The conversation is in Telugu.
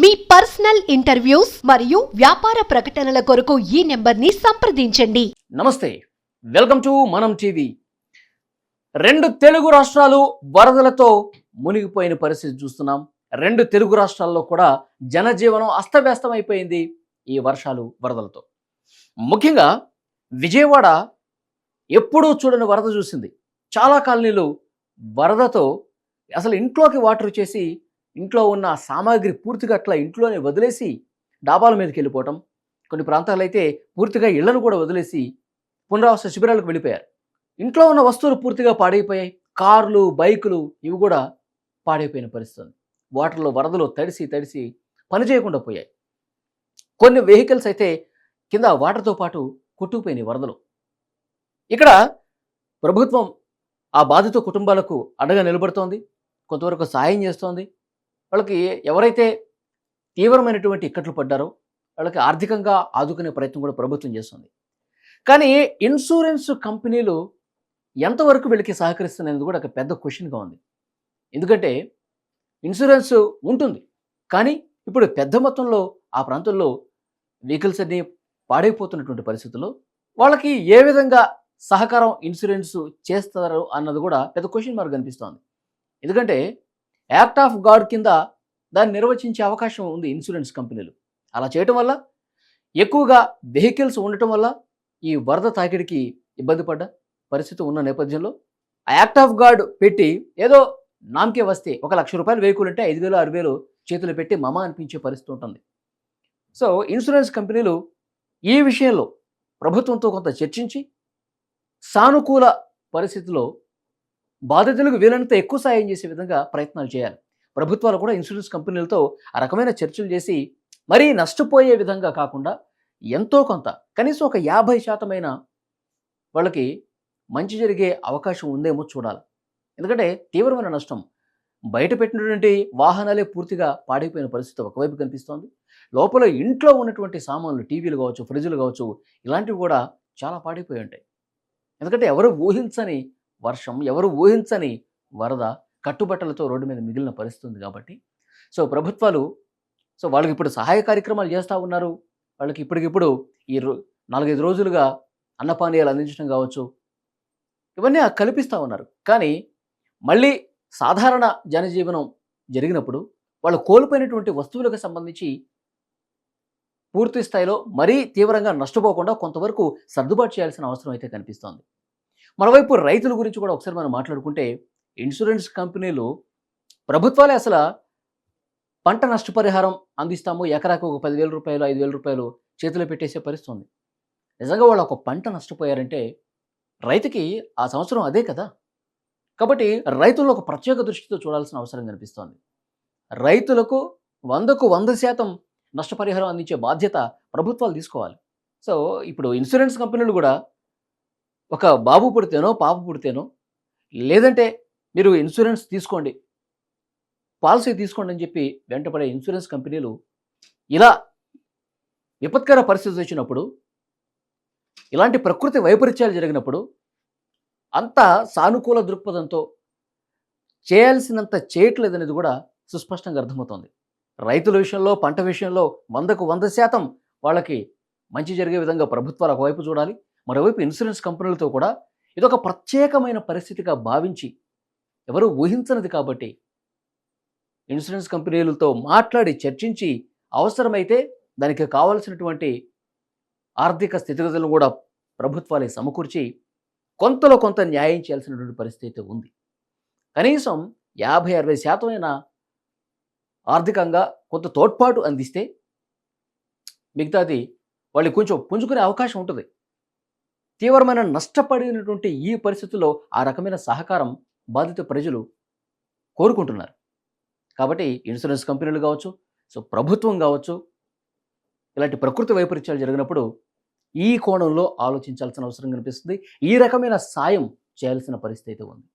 మీ పర్సనల్ ఇంటర్వ్యూస్ మరియు వ్యాపార ప్రకటనల కొరకు ఈ నెంబర్ని సంప్రదించండి. నమస్తే. Welcome to Manam TV. రెండు తెలుగు రాష్ట్రాలు వరదలతో మునిగిపోయిన పరిస్థితి చూస్తున్నాం. రెండు తెలుగు రాష్ట్రాల్లో కూడా జనజీవనం అస్తవ్యస్తమైపోయింది ఈ వర్షాలు వరదలతో. ముఖ్యంగా విజయవాడ ఎప్పుడూ చూడని వరద చూసింది. చాలా కాలనీలు వరదతో అసలు ఇంట్లోకి వాటర్ చేసి ఇంట్లో ఉన్న సామాగ్రి పూర్తిగా అట్లా ఇంట్లోనే వదిలేసి డాబాల మీదకి వెళ్ళిపోవటం. కొన్ని ప్రాంతాలు అయితే పూర్తిగా ఇళ్ళను కూడా వదిలేసి పునరావాస శిబిరాలకు వెళ్ళిపోయారు. ఇంట్లో ఉన్న వస్తువులు పూర్తిగా పాడైపోయాయి. కార్లు బైకులు ఇవి కూడా పాడైపోయిన పరిస్థితి. వాటర్లో వరదలు తడిసి తడిసి పని చేయకుండా పోయాయి. కొన్ని వెహికల్స్ అయితే కింద వాటర్తో పాటు కొట్టుకుపోయినాయి వరదలు. ఇక్కడ ప్రభుత్వం ఆ బాధిత కుటుంబాలకు అండగా నిలబడుతోంది. కొంతవరకు సాయం చేస్తోంది. వాళ్ళకి ఎవరైతే తీవ్రమైనటువంటి ఇక్కట్లు పడ్డారో వాళ్ళకి ఆర్థికంగా ఆదుకునే ప్రయత్నం కూడా ప్రభుత్వం చేస్తుంది. కానీ ఇన్సూరెన్స్ కంపెనీలు ఎంతవరకు వీళ్ళకి సహకరిస్తున్నది కూడా ఒక పెద్ద క్వశ్చన్గా ఉంది. ఎందుకంటే ఇన్సూరెన్స్ ఉంటుంది. కానీ ఇప్పుడు పెద్ద మొత్తంలో ఆ ప్రాంతంలో వెహికల్స్ అన్ని పాడైపోతున్నటువంటి పరిస్థితుల్లో వాళ్ళకి ఏ విధంగా సహకారం ఇన్సూరెన్స్ చేస్తారు అన్నది కూడా పెద్ద క్వశ్చన్ మార్క్ కనిపిస్తోంది ఎందుకంటే యాక్ట్ ఆఫ్ గాడ్ కింద దాన్ని నిర్వచించే అవకాశం ఉంది ఇన్సూరెన్స్ కంపెనీలు. అలా చేయటం వల్ల ఎక్కువగా వెహికల్స్ ఉండటం వల్ల ఈ వరద తాకిడికి ఇబ్బంది పడ్డ పరిస్థితి ఉన్న నేపథ్యంలో ఆ యాక్ట్ ఆఫ్ గాడ్ పెట్టి ఏదో నామకే వస్తే ఒక లక్ష రూపాయలు వెహికల్ ఉంటే ఐదు వేలు ఆరు వేలు చేతులు పెట్టి మమ అనిపించే పరిస్థితి ఉంటుంది. సో ఇన్సూరెన్స్ కంపెనీలు ఈ విషయంలో ప్రభుత్వంతో కొంత చర్చించి సానుకూల పరిస్థితిలో బాధితులకు వీలైనంత ఎక్కువ సాయం చేసే విధంగా ప్రయత్నాలు చేయాలి. ప్రభుత్వాలు కూడా ఇన్సూరెన్స్ కంపెనీలతో ఆ రకమైన చర్చలు చేసి మరీ నష్టపోయే విధంగా కాకుండా ఎంతో కొంత కనీసం ఒక యాభై శాతమైన వాళ్ళకి మంచి జరిగే అవకాశం ఉందేమో చూడాలి. ఎందుకంటే తీవ్రమైన నష్టం. బయట పెట్టినటువంటి వాహనాలే పూర్తిగా పాడైపోయిన పరిస్థితి ఒకవైపు కనిపిస్తోంది. లోపల ఇంట్లో ఉన్నటువంటి సామాన్లు టీవీలు కావచ్చు ఫ్రిడ్జ్లు కావచ్చు ఇలాంటివి కూడా చాలా పాడైపోయి ఉంటాయి. ఎందుకంటే ఎవరు ఊహించని వర్షం ఎవరు ఊహించని వరద కట్టుబట్టలతో రోడ్డు మీద మిగిలిన పరిస్థితుంది కాబట్టి. సో ప్రభుత్వాలు సో వాళ్ళకి ఇప్పుడు సహాయ కార్యక్రమాలు చేస్తూ ఉన్నారు. వాళ్ళకి ఇప్పటికిప్పుడు ఈ రో నాలుగైదు రోజులుగా అన్నపానీయాలు అందించడం కావచ్చు. ఇవన్నీ కల్పిస్తూ ఉన్నారు. కానీ మళ్ళీ సాధారణ జనజీవనం జరిగినప్పుడు వాళ్ళు కోల్పోయినటువంటి వస్తువులకు సంబంధించి పూర్తి స్థాయిలో మరీ తీవ్రంగా నష్టపోకుండా కొంతవరకు సర్దుబాటు చేయాల్సిన అవసరం అయితే కనిపిస్తోంది. మరోవైపు రైతుల గురించి కూడా ఒకసారి మనం మాట్లాడుకుంటే ఇన్సూరెన్స్ కంపెనీలు ప్రభుత్వాలే అసలు పంట నష్టపరిహారం అందిస్తాము ఎకరాకు ఒక పదివేల రూపాయలు ఐదు వేల రూపాయలు చేతిలో పెట్టేసే పరిస్థితి ఉంది నిజంగా వాళ్ళు ఒక పంట నష్టపోయారంటే రైతుకి ఆ సంవత్సరం అదే కదా? కాబట్టి రైతులను ఒక ప్రత్యేక దృష్టితో చూడాల్సిన అవసరం కనిపిస్తోంది. రైతులకు వందకు వంద శాతం నష్టపరిహారం అందించే బాధ్యత ప్రభుత్వాలు తీసుకోవాలి. సో ఇప్పుడు ఇన్సూరెన్స్ కంపెనీలు కూడా ఒక బాబు పుడితేనో పాప పుడితేనో లేదంటే మీరు ఇన్సూరెన్స్ తీసుకోండి. పాలసీ తీసుకోండి అని చెప్పి వెంటపడే ఇన్సూరెన్స్ కంపెనీలు ఇలా విపత్కర పరిస్థితి వచ్చినప్పుడు ఇలాంటి ప్రకృతి వైపరీత్యాలు జరిగినప్పుడు అంత సానుకూల దృక్పథంతో చేయాల్సినంత చేయట్లేదనేది కూడా సుస్పష్టంగా అర్థమవుతోంది. రైతుల విషయంలో పంట విషయంలో వందకు వంద శాతం వాళ్ళకి మంచి జరిగే విధంగా ప్రభుత్వాలు ఒకవైపు చూడాలి మరోవైపు ఇన్సూరెన్స్ కంపెనీలతో కూడా ఇదొక ప్రత్యేకమైన పరిస్థితిగా భావించి ఎవరు ఊహించనిది కాబట్టి ఇన్సూరెన్స్ కంపెనీలతో మాట్లాడి చర్చించి అవసరమైతే దానికి కావలసినటువంటి ఆర్థిక స్థితిగతులను కూడా ప్రభుత్వాలే సమకూర్చి కొంతలో కొంత న్యాయం చేయాల్సినటువంటి పరిస్థితి ఉంది. కనీసం యాభై అరవై శాతమైన ఆర్థికంగా కొంత తోడ్పాటు అందిస్తే మిగతాది వాళ్ళు కొంచెం పుంజుకునే అవకాశం ఉంటుంది. తీవ్రమైన నష్టపడినటువంటి ఈ పరిస్థితుల్లో ఆ రకమైన సహకారం బాధిత ప్రజలు కోరుకుంటున్నారు. కాబట్టి ఇన్సూరెన్స్ కంపెనీలు కావచ్చు సో ప్రభుత్వం కావచ్చు ఇలాంటి ప్రకృతి వైపరీత్యాలు జరిగినప్పుడు ఈ కోణంలో ఆలోచించాల్సిన అవసరం కనిపిస్తుంది. ఈ రకమైన సాయం చేయాల్సిన పరిస్థితి అయితే ఉంది.